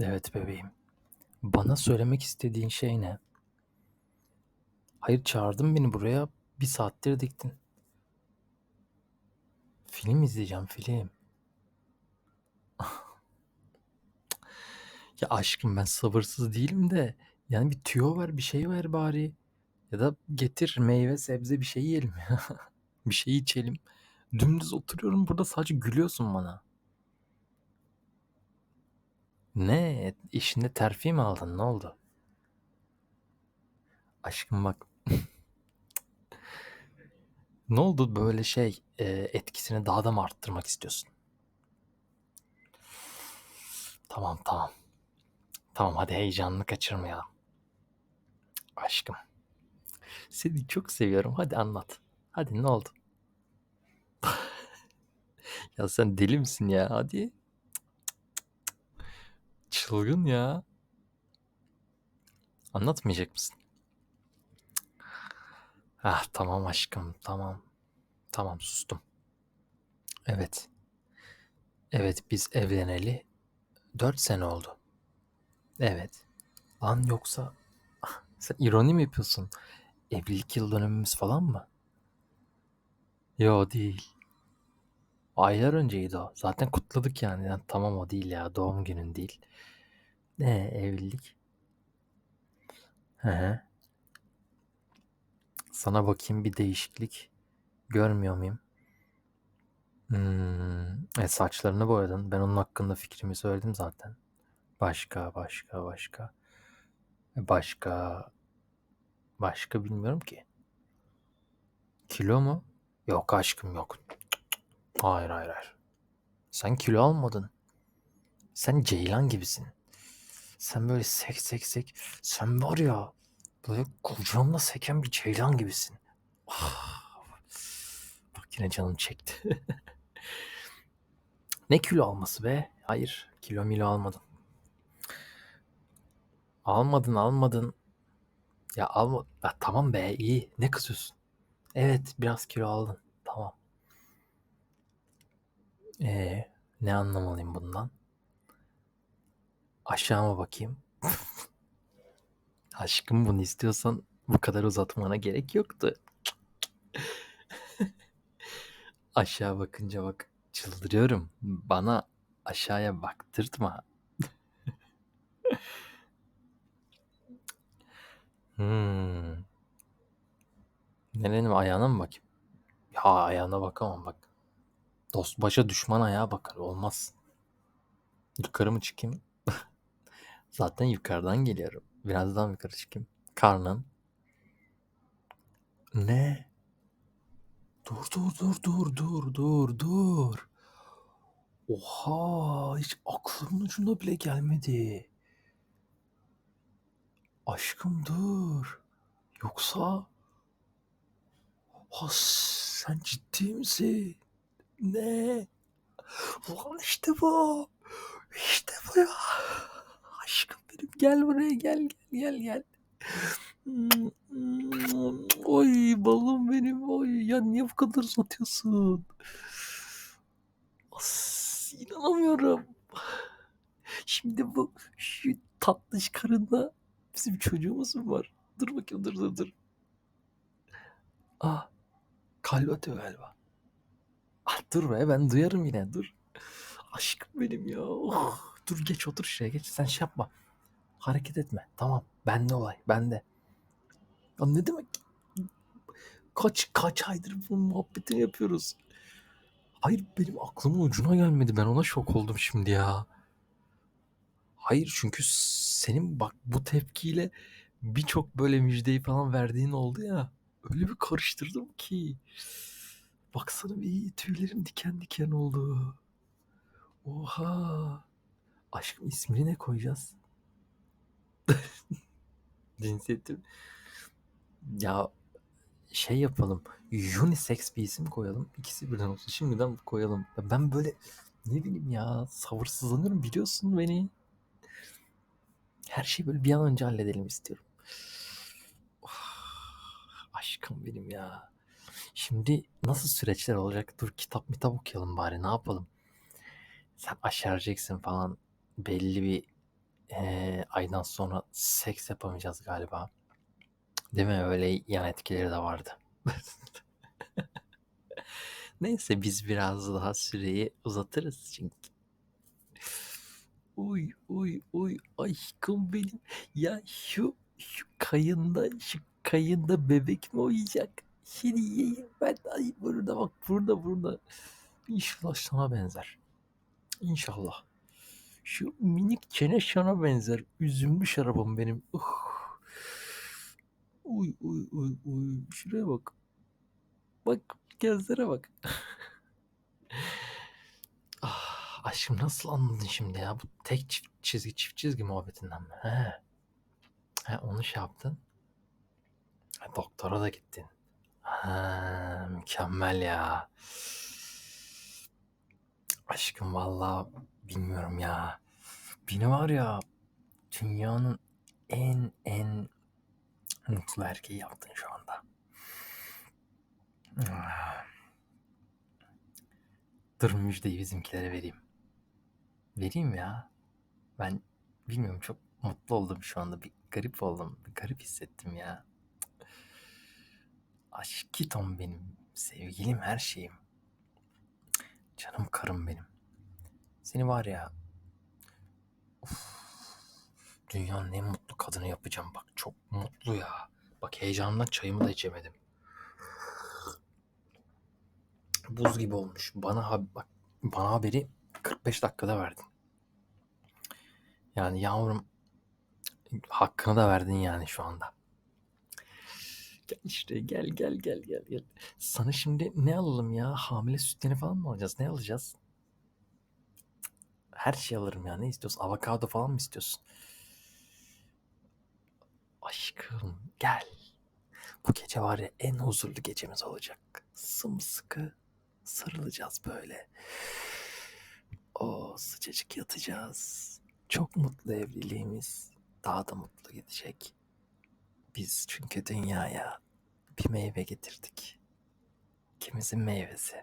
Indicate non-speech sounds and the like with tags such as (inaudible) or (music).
Evet bebeğim. Bana söylemek istediğin şey ne? Hayır çağırdın beni buraya. Bir saattir diktin. Film izleyeceğim film. (laughs) ya aşkım ben sabırsız değilim de yani bir tüyo ver bir şey ver bari. Ya da getir meyve sebze bir şey yiyelim (laughs) bir şey içelim. Dümdüz oturuyorum burada sadece gülüyorsun bana. Ne? İşinde terfi mi aldın? Ne oldu? Aşkım bak. (laughs) ne oldu böyle şey e, etkisini daha da mı arttırmak istiyorsun? Tamam tamam. Tamam hadi heyecanını kaçırmayalım. Aşkım. Seni çok seviyorum. Hadi anlat. Hadi ne oldu? (laughs) ya sen deli misin ya? Hadi. Çılgın ya. Anlatmayacak mısın? Ah tamam aşkım tamam. Tamam sustum. Evet. Evet biz evleneli dört sene oldu. Evet. Lan yoksa (laughs) sen ironi mi yapıyorsun? Evlilik yıl dönümümüz falan mı? Yo değil. Aylar önceydi o. Zaten kutladık yani. yani. Tamam o değil ya. Doğum günün değil. Ne evlilik? Hı. Sana bakayım bir değişiklik. Görmüyor muyum? Hmm, e, saçlarını boyadın. Ben onun hakkında fikrimi söyledim zaten. Başka, başka, başka. E, başka, başka bilmiyorum ki. Kilo mu? Yok aşkım yok. Hayır hayır hayır. Sen kilo almadın. Sen ceylan gibisin. Sen böyle sek sek sek. Sen var ya böyle kucağımda seken bir ceylan gibisin. Ah. Bak yine canım çekti. (laughs) ne kilo alması be? Hayır kilo milo almadın. Almadın almadın. Ya alma. Ya, tamam be iyi. Ne kızıyorsun? Evet biraz kilo aldın. Tamam. Ee, ne anlamalıyım bundan? Aşağıma bakayım. (laughs) Aşkım bunu istiyorsan bu kadar uzatmana gerek yoktu. (laughs) Aşağı bakınca bak çıldırıyorum. Bana aşağıya baktırtma. (laughs) hmm. Nerenin ayağına mı bakayım? Ya ayağına bakamam bak. Dost başa düşman ayağa bakar. Olmaz. Yukarı mı çıkayım? Zaten yukarıdan geliyorum. Birazdan yukarı çıkayım. Karnın. Ne? Dur dur dur dur dur dur dur. Oha hiç aklımın ucuna bile gelmedi. Aşkım dur. Yoksa ha sen ciddi misin? Ne? Ulan işte bu. İşte bu ya. Gel buraya gel gel gel gel. Oy balım benim oy ya niye bu kadar uzatıyorsun? As, inanamıyorum. Şimdi bu şu tatlış karında bizim çocuğumuz mu var? Dur bakayım dur dur dur. Ah atıyor galiba. Ah dur be ben duyarım yine dur. Aşkım benim ya. Oh, dur geç otur şuraya geç sen şey yapma. Hareket etme. Tamam. Bende olay. Bende. Ya ne demek? Kaç kaç aydır bu muhabbetini yapıyoruz. Hayır benim aklımın ucuna gelmedi. Ben ona şok oldum şimdi ya. Hayır çünkü senin bak bu tepkiyle birçok böyle müjdeyi falan verdiğin oldu ya. Öyle bir karıştırdım ki. Baksana bir tüylerim diken diken oldu. Oha. Aşkım ismini ne koyacağız? (laughs) Cinsiyetim. Ya şey yapalım. Unisex bir isim koyalım. İkisi birden olsun. Şimdiden koyalım. Ben böyle ne bileyim ya sabırsızlanıyorum biliyorsun beni. Her şeyi böyle bir an önce halledelim istiyorum. Oh, aşkım benim ya. Şimdi nasıl süreçler olacak? Dur kitap mitap okuyalım bari ne yapalım? Sen aşerceksin falan belli bir eee, aydan sonra seks yapamayacağız galiba. Değil mi? Öyle yan etkileri de vardı. (laughs) Neyse biz biraz daha süreyi uzatırız çünkü. Uy uy uy aşkım benim. Ya şu şu kayında şu kayında bebek mi uyuyacak? Seni yiyeyim ben. Ay burada bak burada burada. İnşallah sana benzer. İnşallah. Şu minik çene şana benzer. Üzümlü şarabım benim. Uh. Uy uy uy uy. Şuraya bak. Bak gözlere bak. (laughs) ah, aşkım nasıl anladın şimdi ya? Bu tek çift çizgi çift çizgi muhabbetinden mi? He. He onu şey yaptın. Doktora da gittin. Ha, mükemmel ya. Aşkım vallahi bilmiyorum ya. Beni var ya dünyanın en en mutlu erkeği yaptın şu anda. Ah. Dur müjdeyi bizimkilere vereyim. Vereyim ya. Ben bilmiyorum çok mutlu oldum şu anda. Bir garip oldum. Bir garip hissettim ya. Aşkitom benim. Sevgilim her şeyim. Canım karım benim. Seni var ya. Uf, dünyanın en mutlu kadını yapacağım. Bak çok mutlu ya. Bak heyecandan çayımı da içemedim. Buz gibi olmuş. Bana hab- bak bana haberi 45 dakikada verdin. Yani yavrum hakkını da verdin yani şu anda. Gel işte gel gel gel gel gel. Sana şimdi ne alalım ya? Hamile sütlerini falan mı alacağız? Ne alacağız? Her şey alırım ya. Ne istiyorsun? Avokado falan mı istiyorsun? Aşkım gel. Bu gece var ya en huzurlu gecemiz olacak. Sımsıkı sarılacağız böyle. O sıcacık yatacağız. Çok mutlu evliliğimiz. Daha da mutlu gidecek. Biz çünkü dünyaya bir meyve getirdik. İkimizin meyvesi.